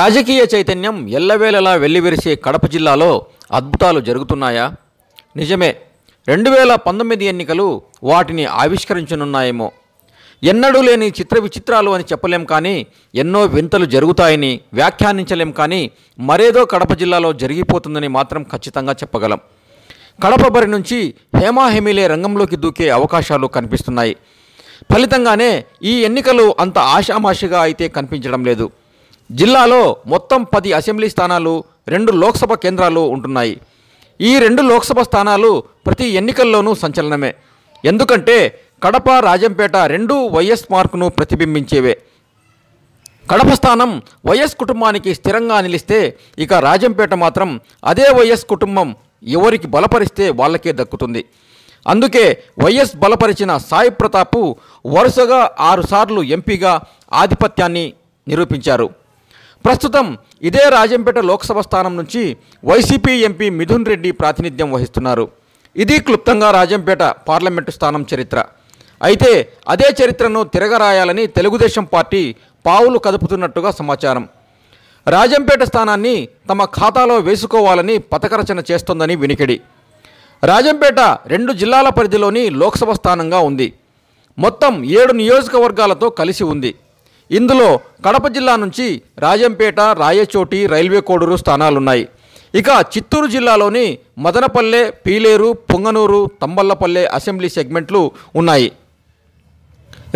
రాజకీయ చైతన్యం ఎల్లవేళలా వెల్లివిరిసే కడప జిల్లాలో అద్భుతాలు జరుగుతున్నాయా? నిజమే రెండు వేల పంతొమ్మిది ఎన్నికలు వాటిని ఆవిష్కరించనున్నాయేమో. ఎన్నడూ లేని చిత్ర విచిత్రాలు అని చెప్పలేం కానీ ఎన్నో వింతలు జరుగుతాయని వ్యాఖ్యానించలేం కానీ మరేదో కడప జిల్లాలో జరిగిపోతుందని మాత్రం ఖచ్చితంగా చెప్పగలం. కడప బరి నుంచి హేమాహేమిలే రంగంలోకి దూకే అవకాశాలు కనిపిస్తున్నాయి. ఫలితంగానే ఈ ఎన్నికలు అంత ఆషామాషిగా అయితే కనిపించడం లేదు. జిల్లాలో మొత్తం పది అసెంబ్లీ స్థానాలు రెండు లోక్సభ కేంద్రాలు ఉంటున్నాయి. ఈ రెండు లోక్సభ స్థానాలు ప్రతి ఎన్నికల్లోనూ సంచలనమే. ఎందుకంటే కడప రాజంపేట రెండు వైఎస్ మార్కును ప్రతిబింబించేవే. కడప స్థానం వైఎస్ కుటుంబానికి స్థిరంగా నిలిస్తే ఇక రాజంపేట మాత్రం అదే వైఎస్ కుటుంబం ఎవరికి బలపరిస్తే వాళ్ళకే దక్కుతుంది. అందుకే వైఎస్ బలపరిచిన సాయి ప్రతాపు వరుసగా ఆరుసార్లు ఎంపీగా ఆధిపత్యాన్ని నిరూపించారు. ప్రస్తుతం ఇదే రాజంపేట లోక్సభ స్థానం నుంచి వైసీపీ ఎంపీ మిథున్ రెడ్డి ప్రాతినిధ్యం వహిస్తున్నారు. ఇది క్లుప్తంగా రాజంపేట పార్లమెంటు స్థానం చరిత్ర. అయితే అదే చరిత్రను తిరగరాయాలని తెలుగుదేశం పార్టీ పావులు కదుపుతున్నట్టుగా సమాచారం. రాజంపేట స్థానాన్ని తమ ఖాతాలో వేసుకోవాలని పథకరచన చేస్తోందని వినికిడి. రాజంపేట రెండు జిల్లాల పరిధిలోని లోక్సభ స్థానంగా ఉంది. మొత్తం ఏడు నియోజకవర్గాలతో కలిసి ఉంది. ఇందులో కడప జిల్లా నుంచి రాజంపేట రాయచోటి రైల్వే కోడూరు స్థానాలున్నాయి. ఇక చిత్తూరు జిల్లాలోని మదనపల్లె పీలేరు పొంగనూరు తంబల్లపల్లె అసెంబ్లీ సెగ్మెంట్లు ఉన్నాయి.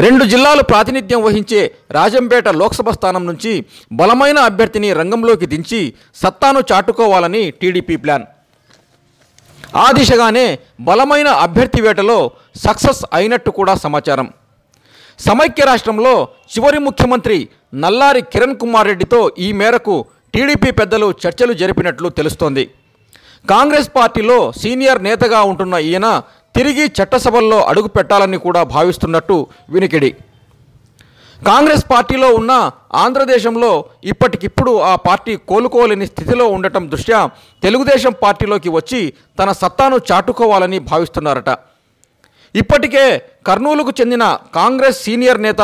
రెండు జిల్లాలు ప్రాతినిధ్యం వహించే రాజంపేట లోక్సభ స్థానం నుంచి బలమైన అభ్యర్థిని రంగంలోకి దించి సత్తాను చాటుకోవాలని టీడీపీ ప్లాన్. ఆ దిశగానే బలమైన అభ్యర్థి వేటలో సక్సెస్ అయినట్టు కూడా సమాచారం. సమైక్య రాష్ట్రంలో చివరి ముఖ్యమంత్రి నల్లారి కిరణ్ కుమార్ రెడ్డితో ఈ మేరకు టీడీపీ పెద్దలు చర్చలు జరిపినట్లు తెలుస్తోంది. కాంగ్రెస్ పార్టీలో సీనియర్ నేతగా ఉంటున్న ఈయన తిరిగి చట్టసభల్లో అడుగు పెట్టాలని కూడా భావిస్తున్నట్టు వినికిడి. కాంగ్రెస్ పార్టీలో ఉన్న ఆంధ్రదేశంలో ఇప్పటికిప్పుడు ఆ పార్టీ కోలుకోలేని స్థితిలో ఉండటం దృష్ట్యా తెలుగుదేశం పార్టీలోకి వచ్చి తన సత్తాను చాటుకోవాలని భావిస్తున్నారట. ఇప్పటికే కర్నూలుకు చెందిన కాంగ్రెస్ సీనియర్ నేత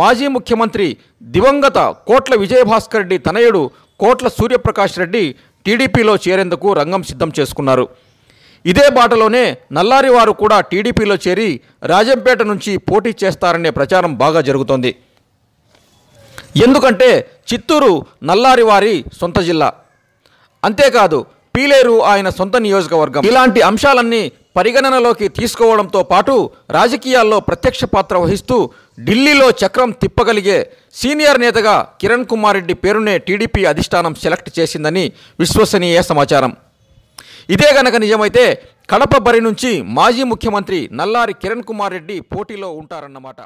మాజీ ముఖ్యమంత్రి దివంగత కోట్ల విజయభాస్కర్ రెడ్డి తనయుడు కోట్ల సూర్యప్రకాష్ రెడ్డి టీడీపీలో చేరేందుకు రంగం సిద్ధం చేసుకున్నారు. ఇదే బాటలోనే నల్లారి వారు కూడా టీడీపీలో చేరి రాజంపేట నుంచి పోటీ చేస్తారనే ప్రచారం బాగా జరుగుతోంది. ఎందుకంటే చిత్తూరు నల్లారి వారి సొంత జిల్లా. అంతేకాదు పీలేరు ఆయన సొంత నియోజకవర్గం. ఇలాంటి అంశాలన్నీ పరిగణనలోకి తీసుకోవడంతో పాటు రాజకీయాల్లో ప్రత్యక్ష పాత్ర వహిస్తూ ఢిల్లీలో చక్రం తిప్పగలిగే సీనియర్ నేతగా కిరణ్ కుమార్ రెడ్డి పేరునే టీడీపీ అధిష్టానం సెలెక్ట్ చేసిందని విశ్వసనీయ సమాచారం. ఇదే గనక నిజమైతే కడప బరి నుంచి మాజీ ముఖ్యమంత్రి నల్లారి కిరణ్ కుమార్ రెడ్డి పోటీలో ఉంటారన్నమాట.